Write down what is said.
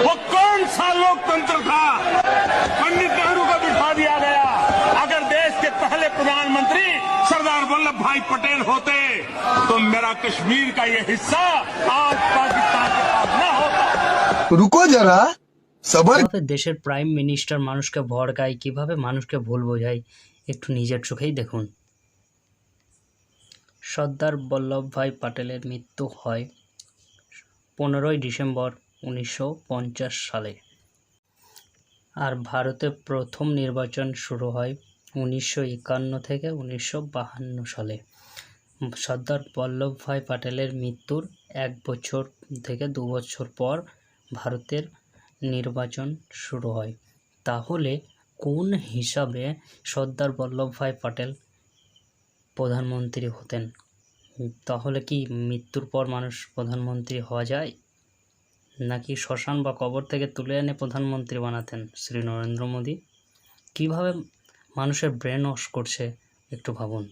वो कौन सा लोकतंत्र था पंडित नेहरू को बिठा दिया गया अगर देश के पहले प्रधानमंत्री सरदार वल्लभ भाई पटेल होते तो मेरा कश्मीर का ये हिस्सा आज पाकिस्तान के पास न होता रुको जरा सबर কিভাবে দেশের প্রাইম মিনিস্টার মানুষকে ভড়কায় কিভাবে মানুষকে ভুল বোঝায় একটু নিজের চোখেই দেখুন সর্দার বল্লভভাই প্যাটেলের মৃত্যু হয় পনেরোই ডিসেম্বর উনিশশো পঞ্চাশ সালে। আর ভারতে প্রথম নির্বাচন শুরু হয় উনিশশো একান্ন থেকে উনিশশো সালে। সর্দার বল্লভভাই প্যাটেলের মৃত্যুর এক বছর থেকে দু বছর পর ভারতের নির্বাচন শুরু হয়। তাহলে কোন হিসাবে সর্দার বল্লভভাই প্যাটেল প্রধানমন্ত্রী হতেন? তাহলে কি মৃত্যুর পর মানুষ প্রধানমন্ত্রী হওয়া যায়? নাকি শ্মশান বা কবর থেকে তুলে এনে প্রধানমন্ত্রী বানাতেন শ্রী নরেন্দ্র মোদী? কীভাবে মানুষের ব্রেন ওয়াশ করছে? একটু ভাবুন।